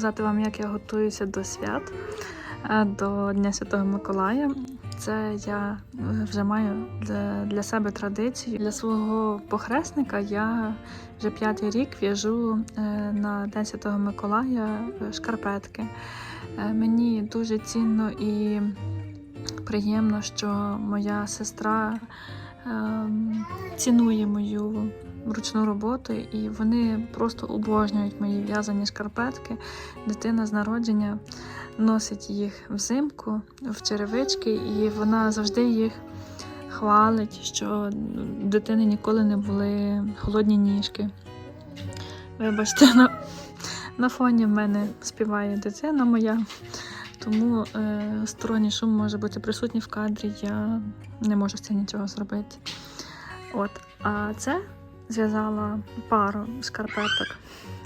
показати вам, як я готуюся до свят, е, до Дня Святого Миколая. Це я е, вже маю для, себе традицію. Для свого похресника я вже п'ятий рік в'яжу е, на День Святого Миколая шкарпетки. Мені дуже цінно і приємно, що моя сестра ем, цінує мою ручну роботу, і вони просто обожнюють мої в'язані шкарпетки. Дитина з народження носить їх взимку в черевички, і вона завжди їх хвалить, що дитини ніколи не були холодні ніжки. Вибачте, на, на фоні в мене співає дитина моя. Тому е, сторонній шум може бути присутній в кадрі, я не можу з цим нічого зробити. От, а це зв'язала пару шкарпеток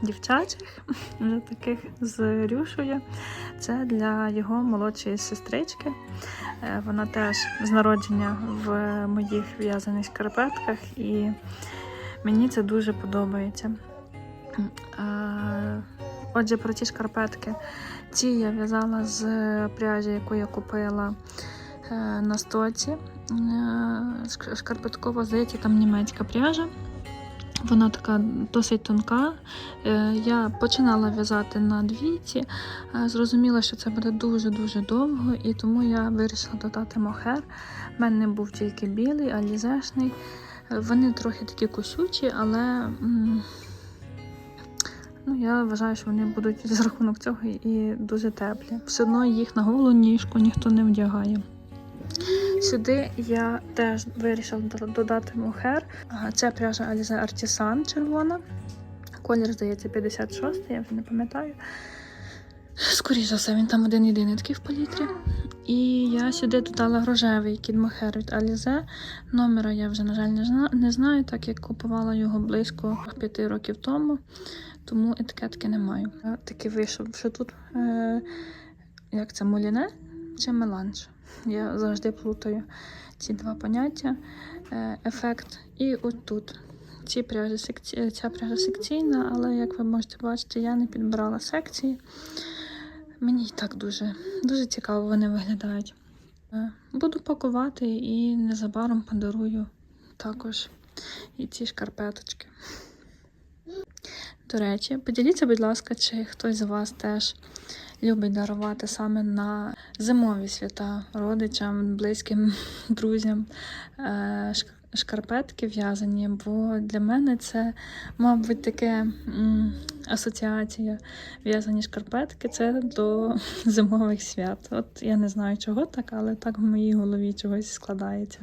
дівчачих, вже таких з рюшою. Це для його молодшої сестрички. Е, Вона теж з народження в моїх в'язаних шкарпетках, і мені це дуже подобається. Е, Отже, про ті шкарпетки. Ці я в'язала з пряжі, яку я купила е, на стоці. Шкарпеткова, здається, там німецька пряжа. Вона така досить тонка. Е, Я починала в'язати на двійці, е, зрозуміла, що це буде дуже-дуже довго, і тому я вирішила додати мохер. У мене був тільки білий, алізешний. Е, Вони трохи такі косючі, але ну, я вважаю, що вони будуть за рахунок цього і дуже теплі. Все одно їх на голу ніжку ніхто не вдягає. Сюди я теж вирішила додати мохер. Це пряжа Alize Artisan червона. Колір, здається, 56, я вже не пам'ятаю. Скоріше за все, він там один єдиний такий в палітрі. І я сюди додала рожевий кідмохер від Alize. Номера я вже, на жаль, не знаю, так як купувала його близько 5 років тому, тому етикетки не маю. Такий вийшов, що тут е, як це муліне чи меланж. Я завжди плутаю ці два поняття. Е, Ефект. І отут. Ці пряжі секці... Ця пряжа секційна, але як ви можете бачити, я не підбирала секції. Мені і так дуже, дуже цікаво вони виглядають. Е, Буду пакувати і незабаром подарую також і ці шкарпеточки. До речі, поділіться, будь ласка, чи хтось з вас теж любить дарувати саме на зимові свята родичам, близьким друзям е, шкарпетки в'язані, бо для мене це, мабуть, таке асоціація в'язані шкарпетки це до зимових свят. От я не знаю чого так, але так в моїй голові чогось складається.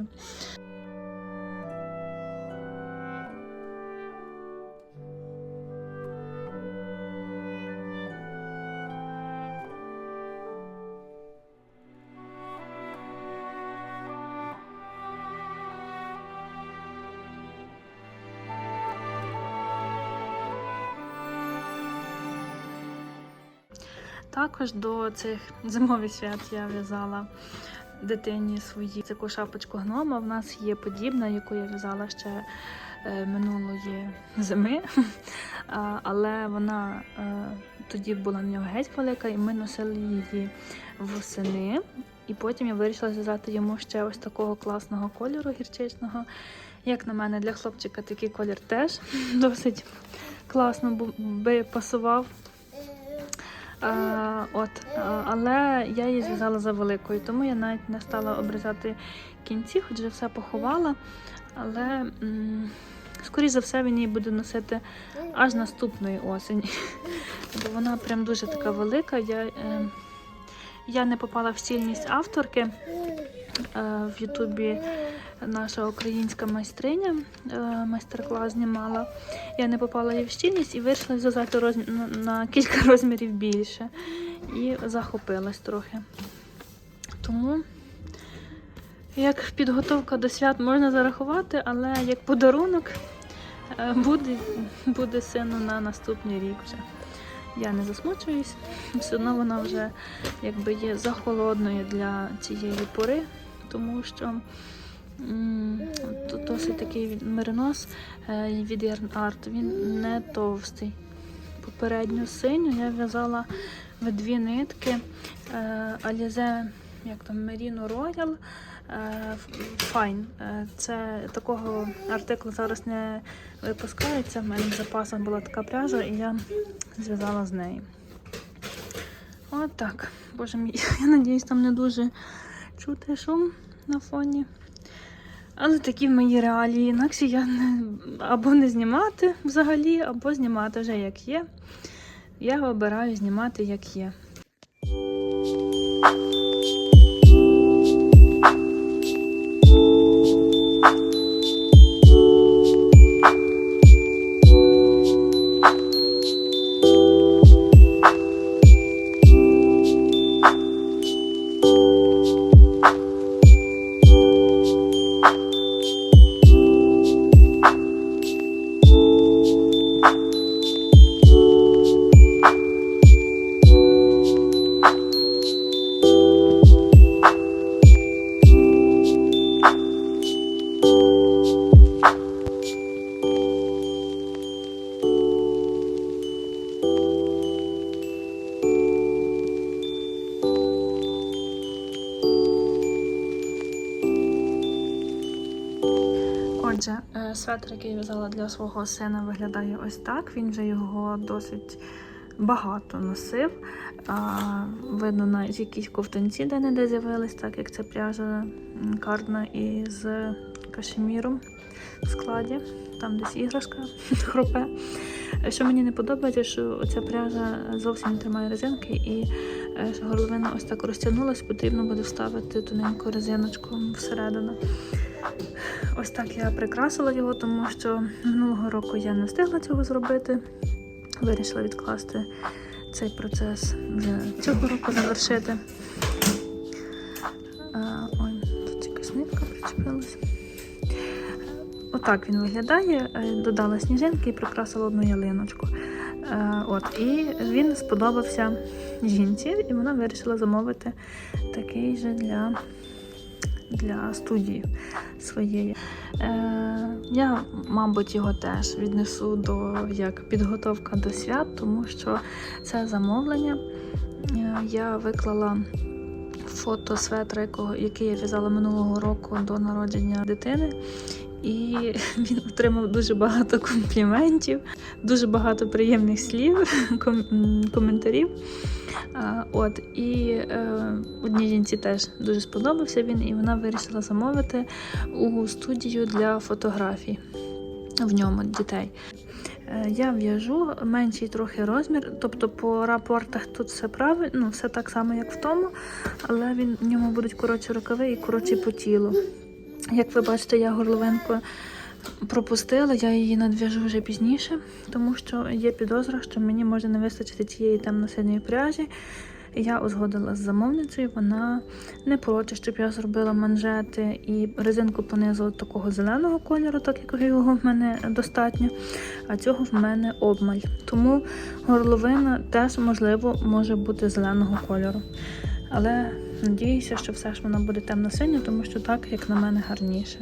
Також до цих зимових свят я в'язала дитині свої таку шапочку гнома. В нас є подібна, яку я в'язала ще е, минулої зими. Але вона е, тоді була на нього геть велика, і ми носили її восени. І потім я вирішила зв'язати йому ще ось такого класного кольору гірчичного. Як на мене, для хлопчика такий колір теж досить класно би пасував. А, от, але я її зв'язала за великою, тому я навіть не стала обрізати кінці, хоч вже все поховала. Але скоріш за все він її буде носити аж наступної осені. Бо вона прям дуже така велика. Я, е, я не попала в цільність авторки. Е, в Ютубі наша українська майстриня е, майстер-клас знімала. Я не попала їй в щільність і вирішила зв'язати на, на кілька розмірів більше. І захопилась трохи. Тому, як підготовка до свят можна зарахувати, але як подарунок е, буде, буде сину на наступний рік вже. Я не засмучуюсь, все одно вона вже якби є захолодною для цієї пори, тому що тут досить такий меринос е, від Art, він не товстий. попередню синю. Я в'язала в дві нитки е, Alize, як там, Merino Royal е, Fine. Е, Це такого артиклу зараз не випускається. В мене в запасах була така пряжа, і я зв'язала з неї. От так. Боже мій, я надіюсь, там не дуже чути шум на фоні. Але такі мої реалії. Інакше я не, або не знімати взагалі, або знімати вже як є. Я обираю знімати як є. Светр, який я в'язала для свого сина, виглядає ось так. Він вже його досить багато носив. А, видно навіть якісь ковтунці де-не-де з'явились, так як це пряжа кардна із кашеміром в складі. Там десь іграшка хропе. Що мені не подобається, що ця пряжа зовсім не тримає резинки, і е, горловина ось так розтягнулась, потрібно буде вставити тоненьку резиночку всередину. Ось так я прикрасила його, тому що минулого року я не встигла цього зробити. Вирішила відкласти цей процес вже цього року завершити. Ой, тут якась нитка причепилась. Отак він виглядає. Е, Додала сніжинки і прикрасила одну ялиночку. Е, От, і він сподобався жінці, і вона вирішила замовити такий же для, для студії своєї. Е, я, мабуть, його теж віднесу до як підготовка до свят, тому що це замовлення. Е, я виклала фото светра, який я в'язала минулого року до народження дитини. І він отримав дуже багато компліментів, дуже багато приємних слів, ком- коментарів. А, От і е, одній жінці теж дуже сподобався він, і вона вирішила замовити у студію для фотографій в ньому дітей. Е, Я в'яжу менший трохи розмір, тобто по рапортах тут все правильно, ну все так само, як в тому, але він в ньому будуть коротші рукави і коротші по тілу. Як ви бачите, я горловинку пропустила, я її надв'яжу вже пізніше, тому що є підозра, що мені може не вистачити тієї темно-синьої пряжі. Я узгодила з замовницею, вона не проти, щоб я зробила манжети і резинку понизу такого зеленого кольору, так як його в мене достатньо, а цього в мене обмаль. Тому горловина теж, можливо, може бути зеленого кольору. Але надіюся, що все ж вона буде темно-синя, тому що так, як на мене, гарніше.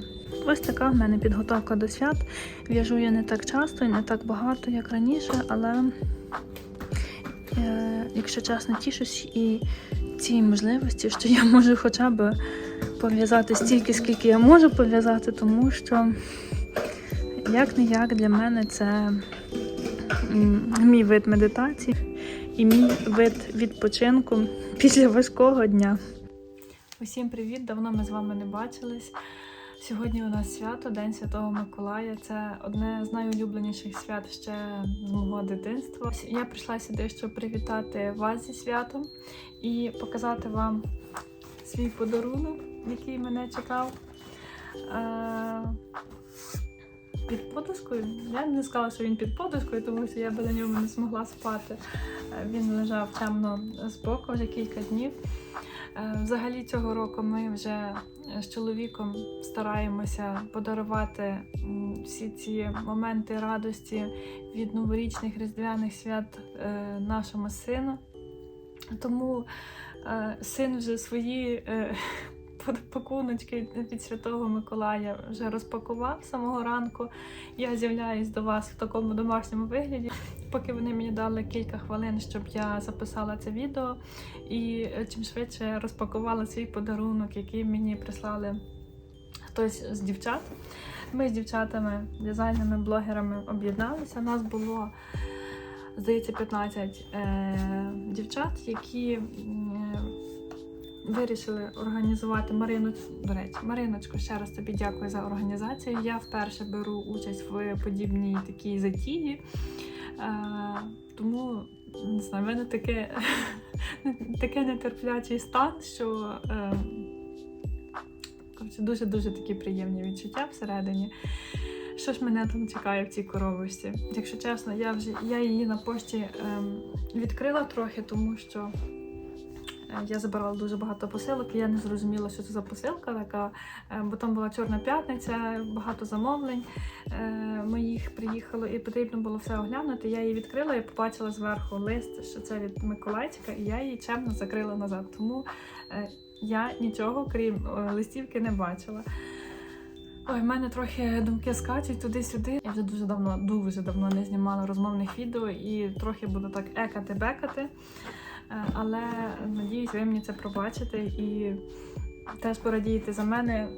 Ось така в мене підготовка до свят. В'яжу я не так часто і не так багато, як раніше, але, е, якщо чесно, тішусь і цій можливості, що я можу хоча б пов'язати стільки, скільки я можу пов'язати, тому що як не як для мене це мій вид медитації і мій вид відпочинку після важкого дня. Усім привіт! Давно ми з вами не бачились. Сьогодні у нас свято, День Святого Миколая. Це одне з найулюбленіших свят ще з мого дитинства. Я прийшла сюди, щоб привітати вас зі святом і показати вам свій подарунок, який мене чекав. Під подушкою. Я не сказала, що він під подушкою, тому що я би на ньому не змогла спати. Е, Він лежав темно збоку вже кілька днів. Е, Взагалі цього року ми вже з чоловіком стараємося подарувати всі ці моменти радості від новорічних різдвяних свят е, нашому сину. Тому син вже свої пакуночки від Святого Миколая вже розпакував самого ранку. Я з'являюсь до вас в такому домашньому вигляді. поки вони мені дали кілька хвилин, щоб я записала це відео і е, чим швидше розпакувала свій подарунок, який мені прислали хтось з дівчат. Ми з дівчатами, дизайнерами, блогерами об'єдналися. Нас було, здається, 15 е, дівчат, які вирішили організувати Марину. До речі, Мариночко, ще раз тобі дякую за організацію. Я вперше беру участь в подібній такій затії. Е, тому не знаю, в мене таке, таке нетерплячий стан, що е, дуже-дуже такі приємні відчуття всередині. Що ж мене там чекає в цій коробочці? Якщо чесно, я вже я її на пошті ем, відкрила трохи, тому що я забирала дуже багато посилок, і я не зрозуміла, що це за посилка така, е, бо там була Чорна п'ятниця, багато замовлень е, моїх приїхало, і потрібно було все оглянути. Я її відкрила і побачила зверху лист, що це від Миколайчика, і я її чемно закрила назад. Тому е, я нічого, крім е, листівки, не бачила. Ой, в мене трохи думки скачуть туди-сюди. Я вже дуже давно, дуже давно не знімала розмовних відео і трохи буду так екати-бекати. Е, Але надіюсь, ви мені це пробачите і теж порадієте за мене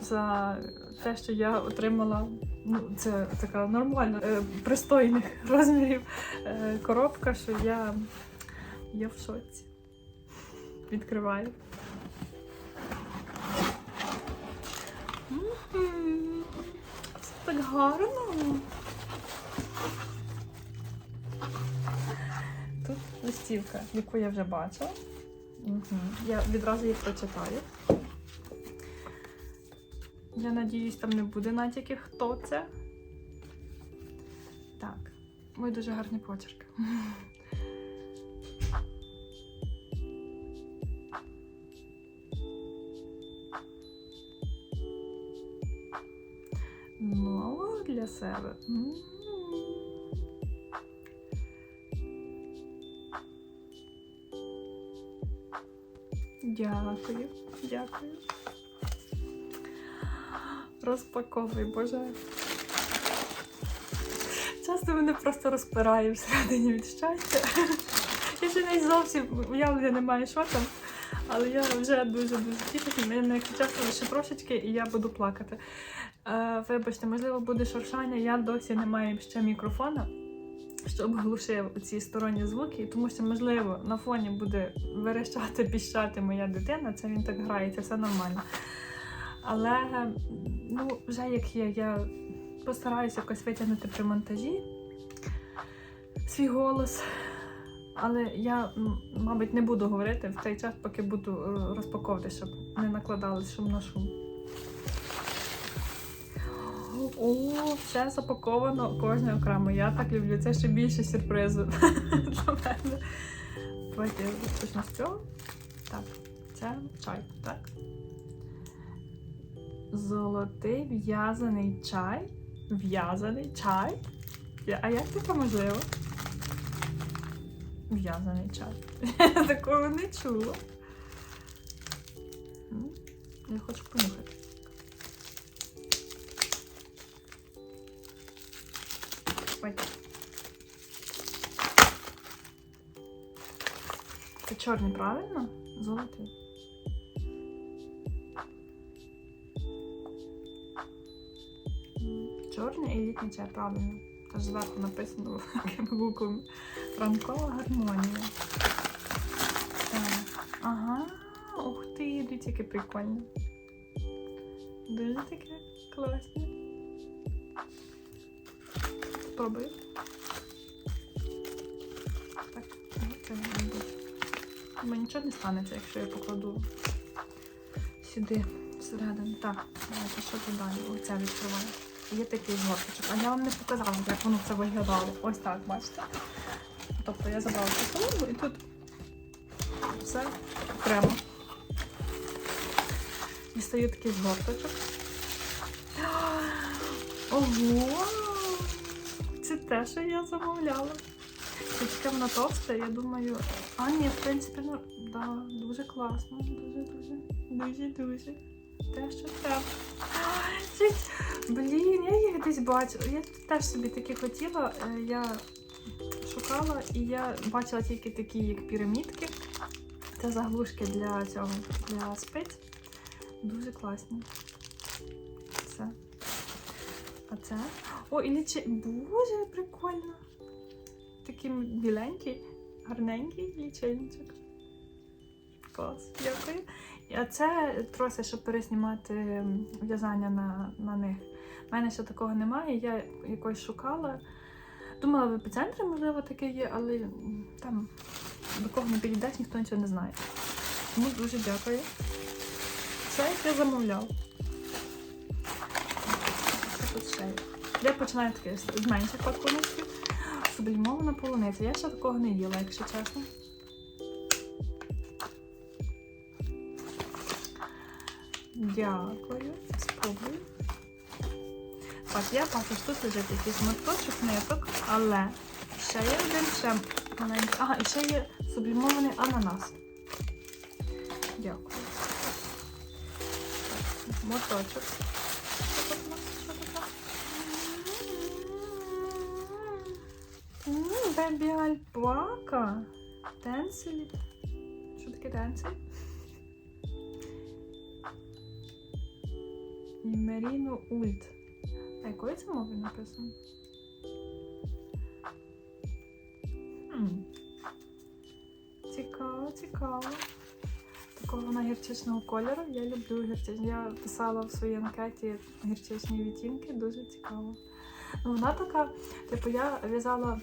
за те, що я отримала. Ну, це така нормальна, е, пристойних розмірів е, коробка, що я, я в шоці. Відкриваю. Це так гарно. Листівка, яку я вже бачила. Угу. Я відразу її прочитаю. Я надіюсь, там не буде натяків, хто це. Так, ой, дуже гарний почерк. Нового для себе. Дякую, дякую. Розпаковуй, боже. Часто мене просто розпирає всередині від щастя. Я ще не зовсім уявлення не маю, що там. Але я вже дуже-дуже тішуся. Мене, чесно, лише трошечки, і я буду плакати. Е, вибачте, можливо, буде шуршання. Я досі не маю ще мікрофона, щоб глушив ці сторонні звуки, тому що, можливо, на фоні буде верещати, піщати моя дитина. Це він так грає, це все нормально. Але ну, вже як є, я постараюся якось витягнути при монтажі свій голос. Але я, мабуть, не буду говорити в той час, поки буду е, розпаковувати, щоб не накладали шум на шум. О, все запаковано кожне окремо. Я так люблю. Це ще більше сюрпризу для мене. Давайте я з цього. Так, це чай, так? Золотий в'язаний чай. В'язаний чай. А як таке можливо? В'язаний чай. Я такого не чула. Я хочу понюхати. Ой. Це чорний, правильно? Золотий. Чорний і літній чай, правильно. Тож зверху написано такими буквами. Ранкова гармонія. Так. Ага. Ух ти, дивіться, яке прикольне. Дуже таке не станеться, якщо я покладу сюди, всередину. Так, давайте, що тут далі? Оце відкриваю. Є такий згорточок. А я вам не показала, як воно це виглядало. Ось так, бачите? Тобто я забрала цю солому і тут все окремо. Дістаю такий згорточок. Ого! Це те, що я замовляла. Це таке воно товсте, я думаю. А, ні, в принципі, ну, да, дуже класно. Дуже-дуже. Дуже-дуже. Те, що треба. Блін, я їх десь бачила. Я теж собі такі хотіла. Е, Я шукала, і я бачила тільки такі, як пірамідки. Це заглушки для цього, для спиць. Дуже класні. Це. А це. О, і лічи. Боже, прикольно. Такий біленький, гарненький лічильничок. Клас, дякую. А це троси, щоб переснімати в'язання на, на них. У мене ще такого немає, я якось шукала. Думала, в епіцентрі, можливо, таке є, але там до кого не підійдеш, ніхто нічого не знає. Тому дуже дякую. Це я замовляв. Тут ще. Я починаю таке з менших пакуночків. Сублімована полуниця. Я ще такого не їла, якщо чесно. Дякую. Спробую. Так, я бачу, що тут лежить якийсь моточок, ниток, але ще є один ще маленький. Ага, і ще є сублімований ананас. Дякую. Так, моточок. Що тут у нас? Що тут у нас? М, Бебі альпака. Тенселі. Що таке тенсель? І Меріно Ульт. А якою це мовою написано? Цікаво, цікаво. Такого вона гірчичного кольору. Я люблю гірчичні. Я писала в своїй анкеті гірчичні відтінки, дуже цікаво. Ну, вона така, типу, я в'язала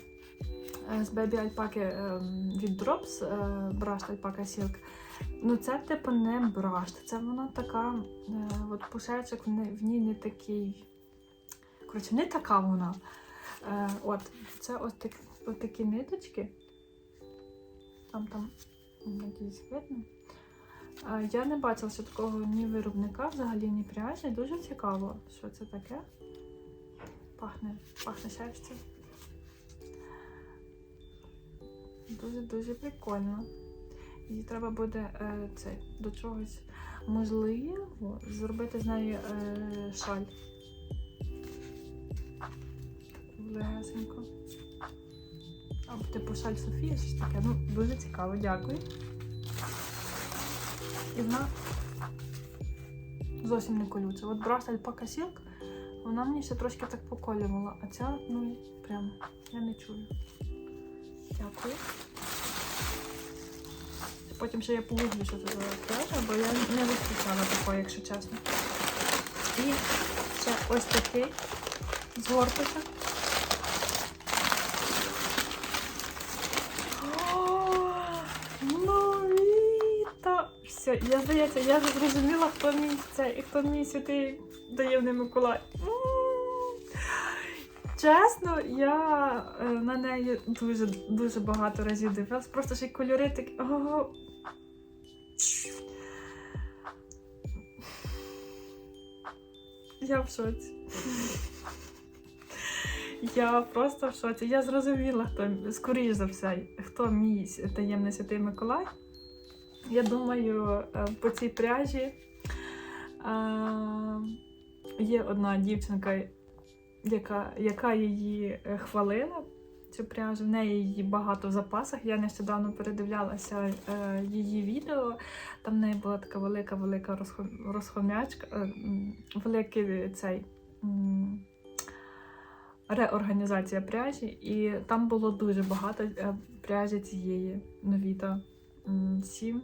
з бебі альпаки ем, від Drops е, брашт альпака Silk. Ну, це, типу, не брашт. Це вона така, е, от пушечок в, ній не такий. Коротше, не така вона. Е, от, це ось так, от такі ниточки. Там там, надіюсь, видно. Е, я не бачила ще такого ні виробника, взагалі, ні пряжі. Дуже цікаво, що це таке. Пахне, пахне шерстю. Дуже-дуже прикольно. Її треба буде е, це, до чогось можливо зробити з нею е, шаль. Легесенько. Або типу шаль Софія, щось таке. Ну, дуже цікаво, дякую. І вона зовсім не колюча. От браш альпака сілк, вона мені ще трошки так поколювала, а ця, ну, прям, я не чую. Дякую. Потім ще я погуглю, що це за пряжа, бо я не зустрічала такої, якщо чесно. І ще ось такий згорточок. Новіта! Все, я здається, я вже зрозуміла, хто мій цей, хто мій святий таємний Миколай. Чесно, я е, на неї дуже дуже багато разів дивилась. Просто ще й кольори такі. Ого. Я в шоці. Я просто в шоці. Я зрозуміла, хто скоріш за все, хто мій таємний святий Миколай. Я думаю, е, по цій пряжі е, є одна дівчинка, яка, яка її е, хвалила. Цю пряжу, в неї її багато в запасах. Я нещодавно передивлялася е, її відео. Там в неї була така велика-велика розхо- розхомячка, е, великий цей м, реорганізація пряжі, і там було дуже багато е, пряжі цієї новіта. Сім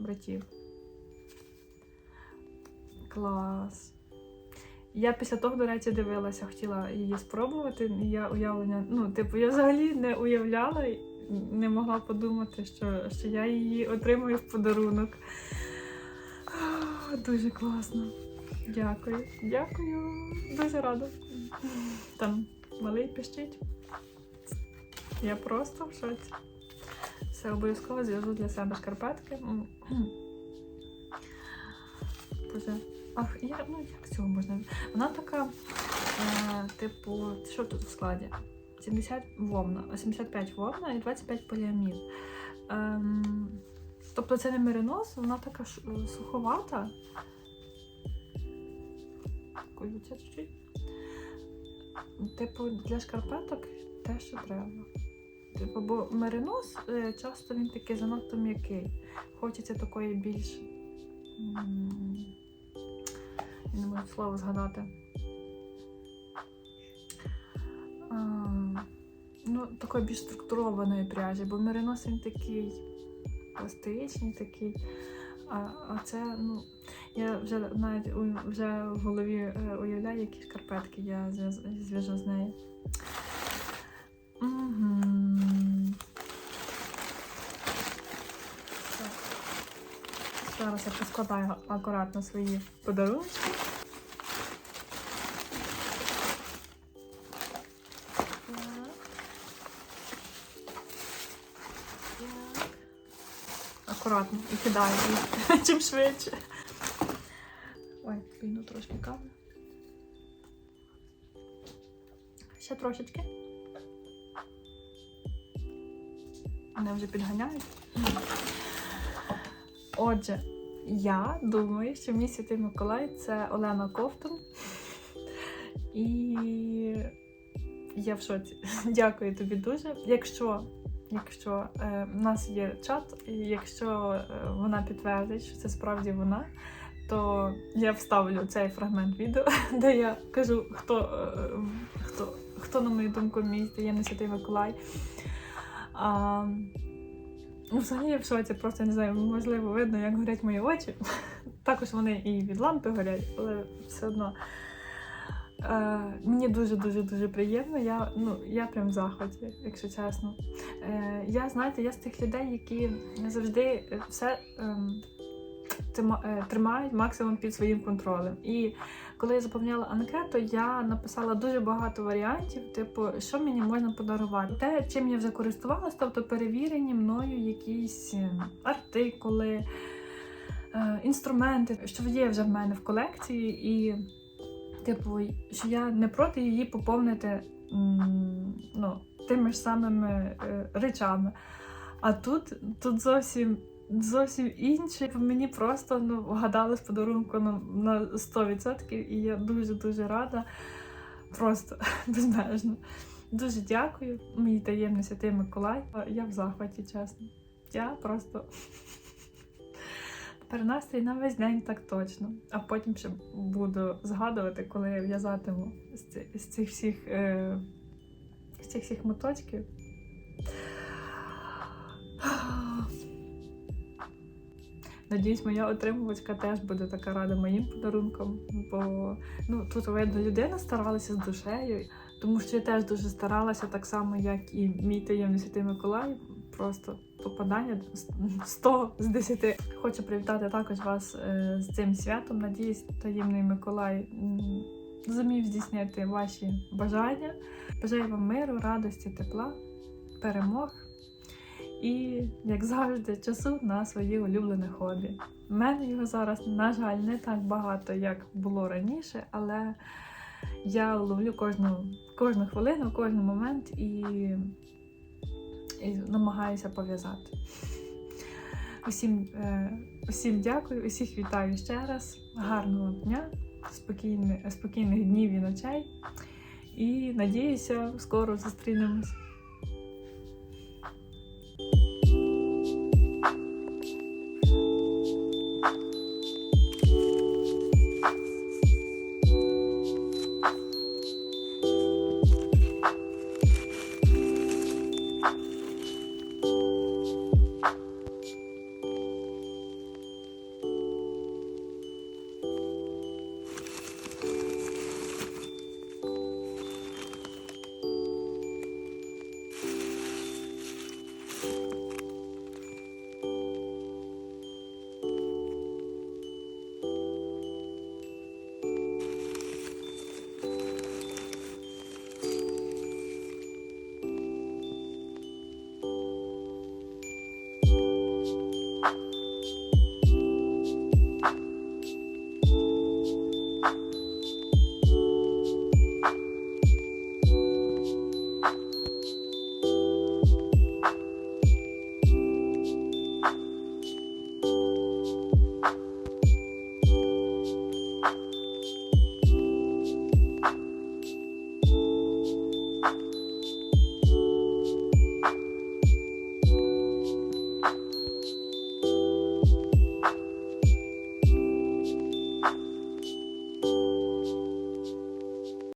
братів. Клас. Я після того, до речі, дивилася, хотіла її спробувати. Я уявлення, ну, типу, я взагалі не уявляла, і не могла подумати, що, що я її отримую в подарунок. Дуже класно. Дякую. Дякую. Дуже рада. Там малий пищить. Я просто в шоці. Все обов'язково зв'яжу для себе шкарпетки. Боже. Ах, я, ну як цього можна? Вона така, е, типу, що тут в складі? 70 вовна, 75 вовна і 25 поліамід. Ем, тобто це не меринос, вона така ш- суховата. Колюча чуть-чуть. Типу, для шкарпеток те, що треба. Типу, бо меринос е, часто він такий занадто м'який. Хочеться такої більш. Не можу слово згадати. Ну, такої більш структурованої пряжі, бо меринос він такий пластичний, такий. А, а це, ну, я вже навіть вже в голові е, уявляю, які шкарпетки я зв'яжу з нею. Так. Зараз я поскладаю акуратно свої подарунки. Кидаю їх чим швидше. Ой, пійну трошки кави. Ще трошечки. Мене вже підганяють. Отже, я думаю, що мій святий Миколай це Олена Ковтун. І я в шоці. Дякую тобі дуже. Якщо, якщо е, в нас є чат, і якщо е, вона підтвердить, що це справді вона, то я вставлю цей фрагмент відео, де я кажу, хто, е, хто, хто на мою думку, мій таємний святий Миколай. А, ну, взагалі я в шоці, просто не знаю, можливо, видно, як горять мої очі. Також вони і від лампи горять, але все одно. Е, мені дуже-дуже дуже приємно. Я, ну, я прям в захваті, якщо чесно. Е, я, знаєте, я з тих людей, які завжди все ем, е, тримають максимум під своїм контролем. І коли я заповняла анкету, я написала дуже багато варіантів, типу, що мені можна подарувати. Те, чим я вже користувалась, тобто перевірені мною якісь е, артикули, е, інструменти, що є вже в мене в колекції, і типу, що я не проти її поповнити ну, тими ж самими е, речами. А тут, тут зовсім. Зовсім інше. Мені просто ну, вгадали з подарунку на, на 100%, і я дуже-дуже рада. Просто безмежно. Дуже дякую, мій таємний святий Миколай. Я в захваті, чесно. Я просто тепер настрій на весь день так точно. А потім ще буду згадувати, коли я в'язатиму з цих всіх е, з цих всіх моточків. Надіюсь, моя отримувачка теж буде така рада моїм подарункам, бо ну тут видно, людина старалася з душею, тому що я теж дуже старалася, так само, як і мій таємний святий Миколай. Просто попадання 100 з 10. Хочу привітати також вас е, з цим святом. Надіюсь, таємний Миколай зумів здійснити ваші бажання. Бажаю вам миру, радості, тепла, перемог і, як завжди, часу на свої улюблені хобі. У мене його зараз, на жаль, не так багато, як було раніше, але я ловлю кожну, кожну хвилину, кожен момент і, і намагаюся пов'язати. Усім, е, усім дякую, усіх вітаю ще раз. Гарного дня, спокійних, спокійних днів і ночей. І надіюся, скоро зустрінемось.